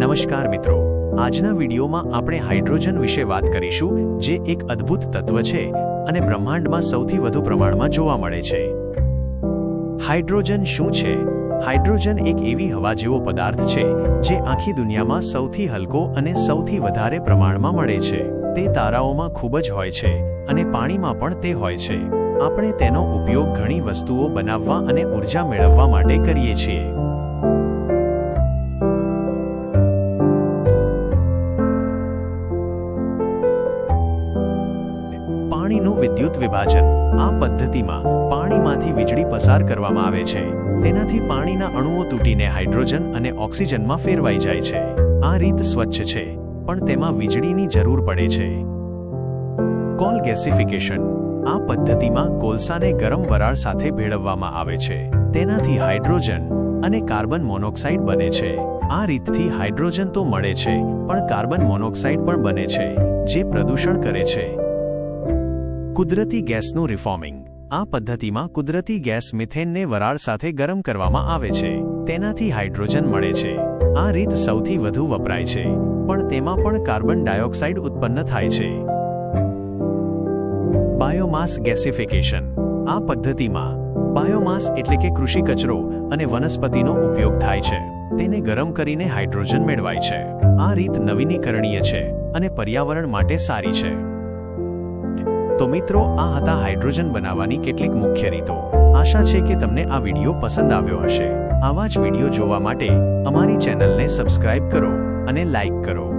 નમસ્કાર મિત્રો. આજના વિડીયોમાં આપણે હાઇડ્રોજન વિશે વાત કરીશું, જે એક અદ્ભુત તત્વ છે અને બ્રહ્માંડમાં સૌથી વધુ પ્રમાણમાં જોવા મળે છે. હાઇડ્રોજન શું છે? હાઇડ્રોજન એક એવી હવા જેવો પદાર્થ છે, જે આખી દુનિયામાં સૌથી હલકો અને સૌથી વધારે પ્રમાણમાં મળે છે. તે તારાઓમાં ખૂબ જ હોય છે અને પાણીમાં પણ તે હોય છે. આપણે તેનો ઉપયોગ ઘણી વસ્તુઓ બનાવવા અને ઊર્જા મેળવવા માટે કરીએ છીએ. પાણીનું વિદ્યુત વિભાજન આ પદ્ધતિમાં પાણીમાંથી વીજળી પસાર કરવામાં આવે છે. તેનાથી પાણીના અણુઓ તૂટીને હાઇડ્રોજન અને ઓક્સિજનમાં ફેરવાઈ જાય છે. આ રીત સ્વચ્છ છે, પણ તેમાં વીજળીની જરૂર પડે છે. કોલ ગેસિફિકેશન આ પદ્ધતિમાં કોલસાને ગરમ વરાળ સાથે ભેળવવામાં આવે છે. તેનાથી હાઇડ્રોજન અને કાર્બન મોનોક્સાઇડ બને છે. આ રીતથી હાઇડ્રોજન તો મળે છે, પણ કાર્બન મોનોક્સાઇડ પણ બને છે, જે પ્રદૂષણ કરે છે. કુદરતી ગેસનું રિફોર્મિંગ. આ પદ્ધતિમાં કુદરતી ગેસ મિથેનને વરાળ સાથે ગરમ કરવામાં આવે છે. તેનાથી હાઇડ્રોજન મળે છે. આ રીત સૌથી વધુ વપરાય છે. પણ તેમાં પણ કાર્બન ડાયોક્સાઇડ ઉત્પન્ન થાય છે. Biomass gasification. આ પદ્ધતિમાં બાયોમાસ એટલે કે કૃષિ કચરો અને વનસ્પતિનો ઉપયોગ થાય છે. તેને ગરમ કરીને હાઇડ્રોજન મેળવાય છે. આ રીત નવીનીકરણીય છે અને પર્યાવરણ માટે સારી છે. તો મિત્રો, આ હતા હાઇડ્રોજન બનાવવાની કેટલીક મુખ્ય રીતો. આશા છે કે તમને આ વીડિયો પસંદ આવ્યો હશે. આવા જ વીડિયો જોવા માટે અમારી ચેનલને સબસ્ક્રાઇબ કરો અને લાઇક કરો.